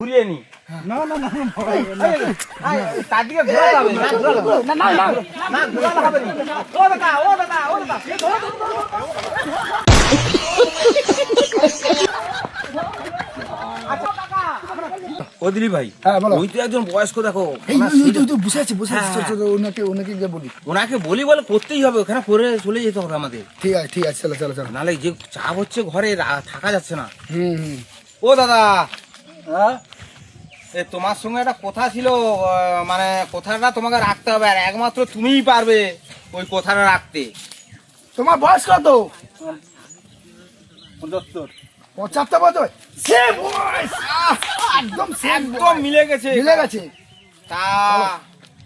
ঘুরিয়ে নি না না না না, তার দিকে না না। না না হবে ও দাদা ও দাদা ও দাদা ভাই হ্যাঁ। ওই তো একজন বয়স্ক দেখো বসে আছে বসে আছে হ্যাঁ, ওনাকে ওনাকে গিয়ে বলি ওনাকে বলি বলে করতেই হবে ওখানে করে চলে যেতে হবে আমাদের ঠিক আছে ঠিক আছে চলো চলো চলো নালে যে চাপ হচ্ছে ঘরে থাকা যাচ্ছে না হুম হুম ও দাদা এ তোমার সঙ্গে একটা কথা ছিল মানে কথাটা তোমাকে রাখতে হবে আর একমাত্র তুমিই পারবে ওই কথাটা রাখতে। তোমার বয়স কত? পঁচাত্তর। পঁচাত্তর বছর? সে বয়স! একদম একদম মিলে গেছে। মিলে গেছে। তা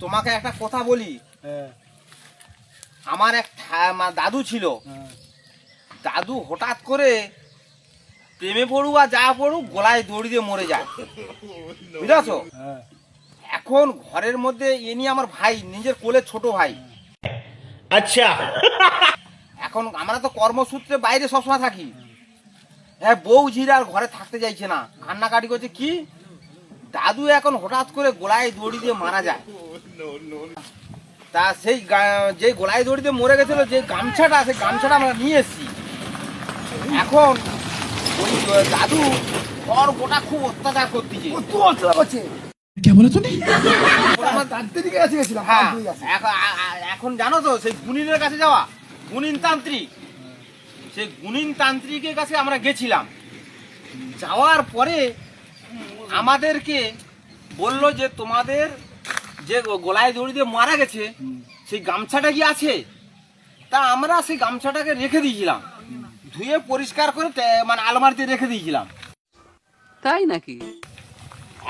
তোমাকে একটা কথা বলি। আমার এক দাদু ছিল। দাদু হঠাৎ করে প্রেমে পড়ুক আর যা পড়ুক গলায় দড়ি দিয়ে মরে যায়। বুঝেছ? হ্যাঁ। এখন ঘরের মধ্যে এ নিয়ে আমার ভাই নিজের কোলে ছোট ভাই। আচ্ছা। এখন আমরা তো কর্মসূত্রে বাইরে সবসময় থাকি। হ্যাঁ বউ ঝিরা আর ঘরে থাকতে চাইছে না। কান্নাকাটি করছে কি? দাদু এখন হঠাৎ করে গোলায় দড়ি দিয়ে মারা যায়। তা সেই যে গোলায় দড়ি দিয়ে মরে গেছিল যে গামছাটা সেই গামছাটা আমরা নিয়ে এসছি। এখন ওই দাদু ওর গোটা খুব অত্যাচার করতেছে। কত অচলা করছে হ্যাঁ। এখন জানো তো সেই গুণিনের কাছে যাওয়া গুণিন তান্ত্রিক সেই গুণিন তান্ত্রিকের কাছে আমরা গেছিলাম। যাওয়ার পরে আমাদেরকে বলল যে তোমাদের যে গলায় দড়ি দিয়ে মারা গেছে সেই গামছাটা কি আছে? তা আমরা সেই গামছাটাকে রেখে দিয়েছিলাম। ধুয়ে পরিষ্কার করে মানে আলমারিতে রেখে দিয়েছিলাম। তাই নাকি?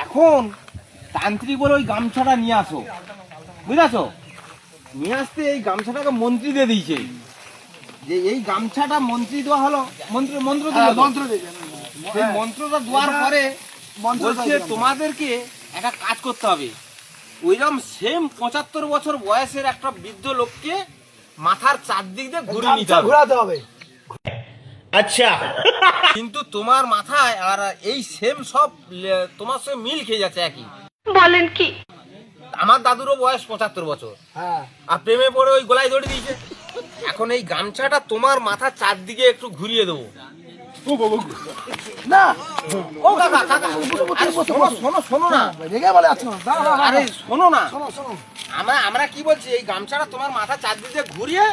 এখন তান্ত্রিক বলে ওই গামছাটা নিয়ে আসো। বুঝেছ? নিয়ে আসতে এই গামছাটাকে মন্ত্রী দিয়ে দিয়েছে। যে এই গামছাটা মন্ত্রী দেওয়া হলো মন্ত্র মন্ত্র হ্যাঁ, মন্ত্র সেই মন্ত্রটা দেওয়ার পরে মন্ত্র বলছে তোমাদেরকে একটা কাজ করতে হবে। ওইরকম সেম পঁচাত্তর বছর বয়সের একটা বৃদ্ধ লোককে মাথার চারদিক দিয়ে ঘুরে নিতে হবে। ঘোরাতে হবে। আচ্ছা। কিন্তু তোমার মাথায় আর এই সেম সব তোমার সঙ্গে মিল খেয়ে যাচ্ছে একই। বলেন কি? আমার দাদুরও বয়স পঁচাত্তর বছর। হ্যাঁ। আর প্রেমে পড়ে ওই গলায় ধরে দিয়েছে। এখন এই গামছাটা তোমার মাথা চারদিকে একটু ঘুরিয়ে দেবো। না। কাকা কাকা। শোনো শোনো না। আরে শোনো না। আমরা আমরা কি বলছি? এই গামছাটা তোমার মাথা চারদিকে ঘুরিয়ে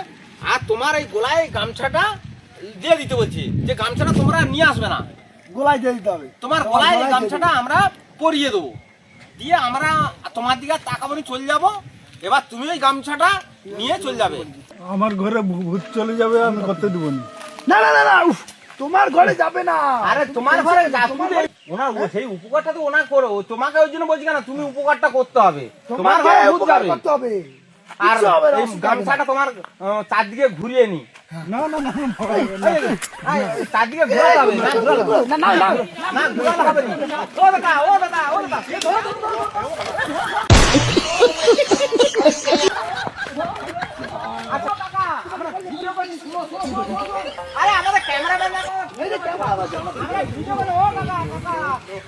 আর তোমার এই গোলায় গামছাটা দিয়ে দিতে বলছি যে গামছাটা তোমরা নিয়ে আসবে না। গোলায় দিয়ে দিতে হবে। তোমার গলায় গামছাটা আমরা পরিয়ে দেবো। দিয়ে আমরা তোমার দিকে তাকাবনি চলে যাব। এবার তুমি ওই গামছাটা নিয়ে চলে যাবে। আমার ঘরে ভূত চলে যাবে আমি করতে দেবো না। না না না না উফ, তোমার ঘরে যাবে না। আরে তোমার ঘরে যা তুমি ওনার সেই উপকারটা তো ওনার করো। তোমাকে ওই জন্য বলছি কেন? তুমি উপকারটা করতে হবে। তোমার ঘরে ভূত উপকার যাবে। করতে হবে। আর এই। গামছাটা তোমার চারদিকে ঘুরিয়ে নি না না না না, এই, এই, এই, চারদিকে ঘোরাতে হবে না না, না, না, না, ঘোরালে হবে। ও দাদা, ও দাদা, ও দাদা। আচ্ছা। আরে আমাদের ক্যামেরাম্যান দেখো। আমরা ভিডিও করি, ও কাকা, কাকা,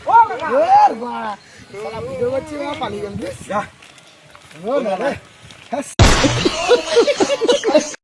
ও কাকা। এর বাড়া, শালা ভিডিও করছি না, পালিয়ে গেল, বুঝিস? ও না রে। します。